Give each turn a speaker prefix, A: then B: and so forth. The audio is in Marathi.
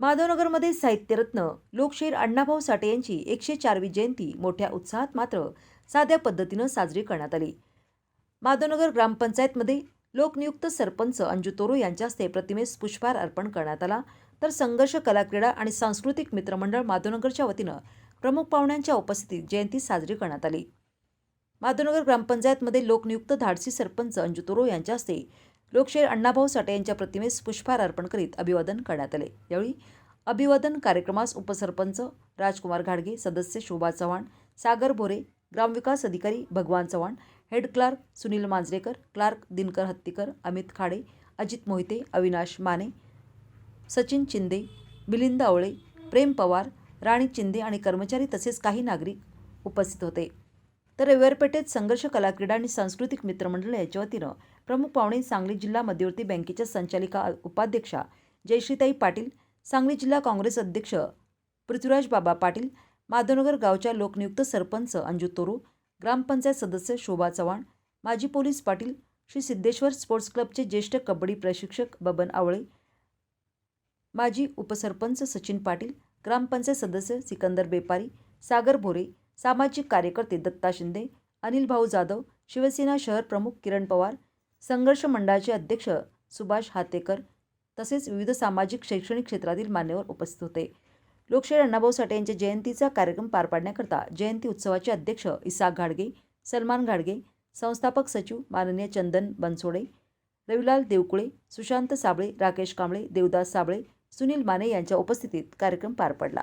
A: माधवनगरमध्ये साहित्यरत्न लोकशाहीर अण्णाभाऊ साठे यांची एकशे चारवी जयंती मोठ्या उत्साहात मात्र साध्या पद्धतीनं साजरी करण्यात आली. माधवनगर ग्रामपंचायतमध्ये लोकनियुक्त सरपंच अंजू तोरो यांच्या हस्ते प्रतिमेस पुष्पहार अर्पण करण्यात आला. तर संघर्ष कला क्रीडा आणि सांस्कृतिक मित्रमंडळ माधवनगरच्या वतीनं प्रमुख पाहुण्यांच्या उपस्थितीत जयंती साजरी करण्यात आली. माधवनगर ग्रामपंचायतमध्ये लोकनियुक्त धाडसी सरपंच अंजू तोरो यांच्या हस्ते लोकशाहीर अण्णाभाऊ साठे यांच्या प्रतिमेस पुष्पहार अर्पण करीत अभिवादन करण्यात आले. यावेळी अभिवादन कार्यक्रमास उपसरपंच राजकुमार घाडगे सदस्य शोभा चव्हाण सागर भोरे ग्रामविकास अधिकारी Bhagwan Chavan head clerk Sunil Manjrekar clerk Dinkar Hattikar Amit Khade Ajit Mohite Avinash Mane Sachin Chinde Milind Awale Prem Pawar Rani Chinde आणि कर्मचारी तसेच काही नागरिक उपस्थित होते. तर रविवारपेठेत संघर्ष कला क्रीडा आणि सांस्कृतिक मित्रमंडळ याच्या वतीनं प्रमुख पाहुणे सांगली जिल्हा मध्यवर्ती बँकेच्या संचालिका उपाध्यक्षा जयश्रीताई पाटील सांगली जिल्हा काँग्रेस अध्यक्ष पृथ्वीराज बाबा पाटील माधवनगर गावच्या लोकनियुक्त सरपंच अंजू तोरू ग्रामपंचायत सदस्य शोभा चव्हाण माजी पोलीस पाटील श्री सिद्धेश्वर स्पोर्ट्स क्लबचे ज्येष्ठ कबड्डी प्रशिक्षक बबन आवळे माजी उपसरपंच सचिन पाटील ग्रामपंचायत सदस्य सिकंदर बेपारी सागर भोरे सामाजिक कार्यकर्ते दत्ता शिंदे अनिल भाऊ जाधव शिवसेना शहर प्रमुख किरण पवार संघर्ष मंडळाचे अध्यक्ष सुभाष हातेकर तसेच विविध सामाजिक शैक्षणिक क्षेत्रातील मान्यवर उपस्थित होते. लोकशाहीर अण्णाभाऊ साठे यांच्या जयंतीचा कार्यक्रम पार पाडण्याकरता जयंती उत्सवाचे अध्यक्ष इसाक घाडगे सलमान घाडगे संस्थापक सचिव माननीय चंदन बनसोडे रविलाल देवकुळे सुशांत साबळे राकेश कांबळे देवदास साबळे सुनील माने यांच्या उपस्थितीत कार्यक्रम पार पडला.